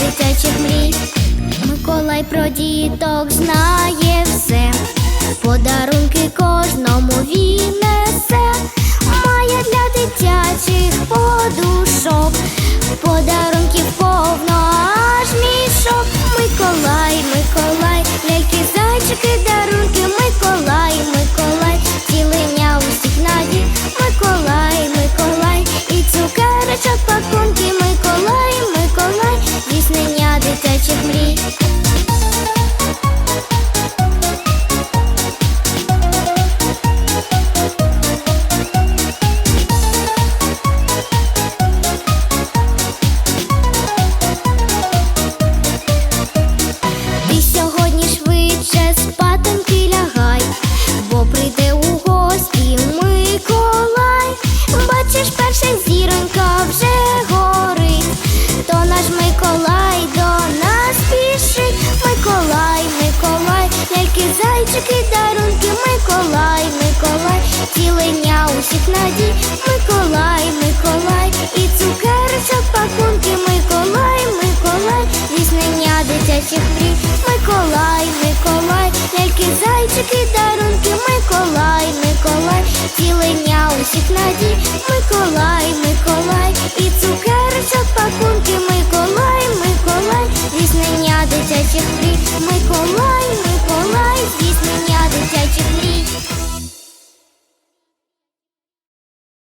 дитячих мрій. Миколай про діток знає все, подарунки кожному він несе, має для дитячих подушок, подарунків повно аж мішок. Миколай, Миколай, ляльки, зайчики, дарунки, Миколай, зайчики, дарунки, Миколай, Миколай, цілення усіх надій, Миколай, Миколай, і цукерочок пакунки, Миколай, Миколай, здійснення дитячих мрій, Миколай, Миколай, ляльки, зайчики, дарунки, Миколай, Миколай, цілення усіх надій, Миколай, Миколай, і цукерочок пакунки, Миколай, Миколай, здійснення дитячих мрій, Миколай.